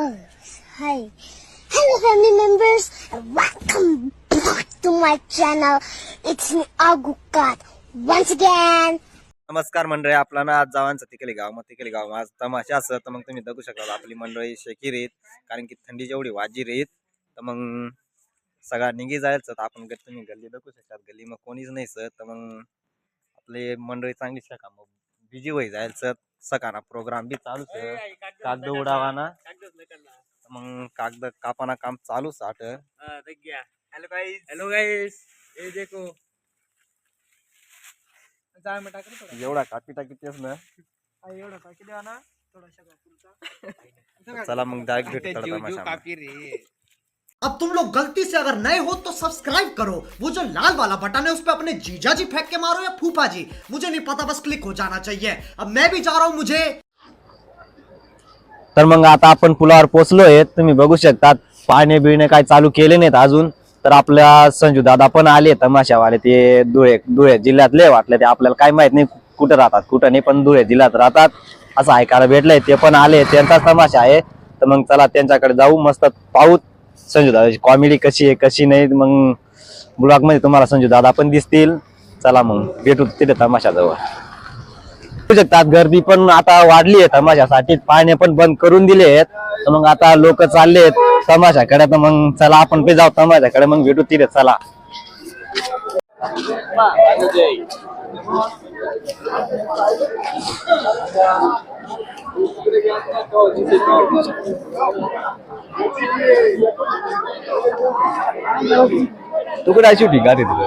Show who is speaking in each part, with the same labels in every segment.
Speaker 1: Hi. Hello, family members, and welcome back to my channel. It's me, Agukat, once again.
Speaker 2: नमस्कार मंडळी आपला ना आज जावांचं तिकडे गाव मग तिकडे गाव आज तमाशा असं तर मग तुम्ही बघू शकता आपली मंडळी शेकी रेत कारण की थंडी जेवढी वाजी रेत तर मग सगळा निघी जायचं तर आपण तुम्ही गल्ली बघू शकतात गल्ली मग कोणीच नाही सर तर मग आपली मंडळी चांगली शका मग बिजी होई जायचं सकाना प्रोग्राम बी चालू सर कागद उडावाना मग कागद कापाना काम चालू साठ
Speaker 3: हेलो गाइस हेलो गाइस ये देखो.
Speaker 2: एवढा कापी टाकी तेच ना.
Speaker 3: हा, एवढं ना. थोडासा
Speaker 2: चला मग डायरेक्ट भेट
Speaker 3: कापी रे.
Speaker 4: अब तुम लोग गलती से अगर नए हो तो सब्सक्राइब करो। वो जो लाल वाला बटन है उस पर अपने जीजा जी फेंक के मारो या फूफा जी। मुझे नहीं पता बस क्लिक हो जाना चाहिए। अब मैं भी जा रहा हूँ मुझे
Speaker 2: तर मग आता आपण पुलावर पोहोचलोय तुम्ही बघू शकतात पाणी बिळणे काय चालू केले नाहीत अजून. तर आपल्या संजू दादा पण आले तमाशावाले ते धुळे धुळे जिल्ह्यातले वाटले ते. आपल्याला काय माहीत नाही कुठं राहतात कुठं नाही पण धुळे जिल्ह्यात राहतात. असं ऐकायला भेटलंय ते पण आले त्यांचाच तमाशा आहे. तर मग चला त्यांच्याकडे जाऊ मस्त पाहू संजू दादाची कॉमेडी कशी आहे कशी नाही मग ब्लॉगमध्ये तुम्हाला संजू दादा पण दिसतील. चला मग भेटू तिथे तमाशाजवळ. बघू शकतात गर्दी पण आता वाढली आहे तमाशासाठी. पाणी पण बंद करून दिले आहेत. तर मग आता लोक चालले आहेत तमाशाकडे. तर मग चला आपण पे जाऊ तमाशाकडे. मग भेटू तिथे चला. तू कुठे अशी होती गाडी तुझं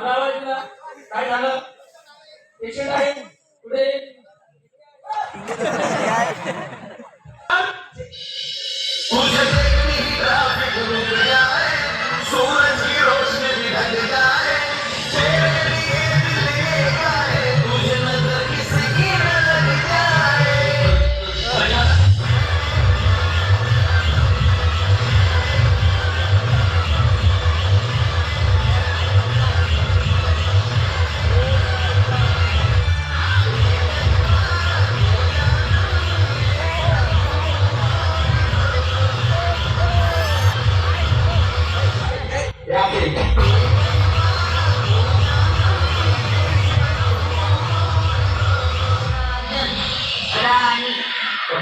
Speaker 5: जगसूया काय झालं? पेशंट आहे. पुढे.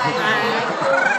Speaker 5: मला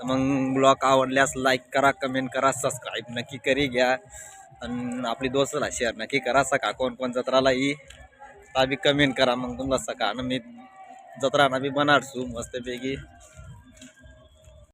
Speaker 5: तर
Speaker 2: मग ब्लॉग आवडल्यास लाईक करा कमेंट करा सबस्क्राईब नक्की करी घ्या. आणि आपली दोस्तला शेअर नक्की करा सका कोण कोण जत्राला ही ता बी कमेंट करा. मग तुमला सका आणि मी जत्राना बी बनाडसू मस्तपैकी.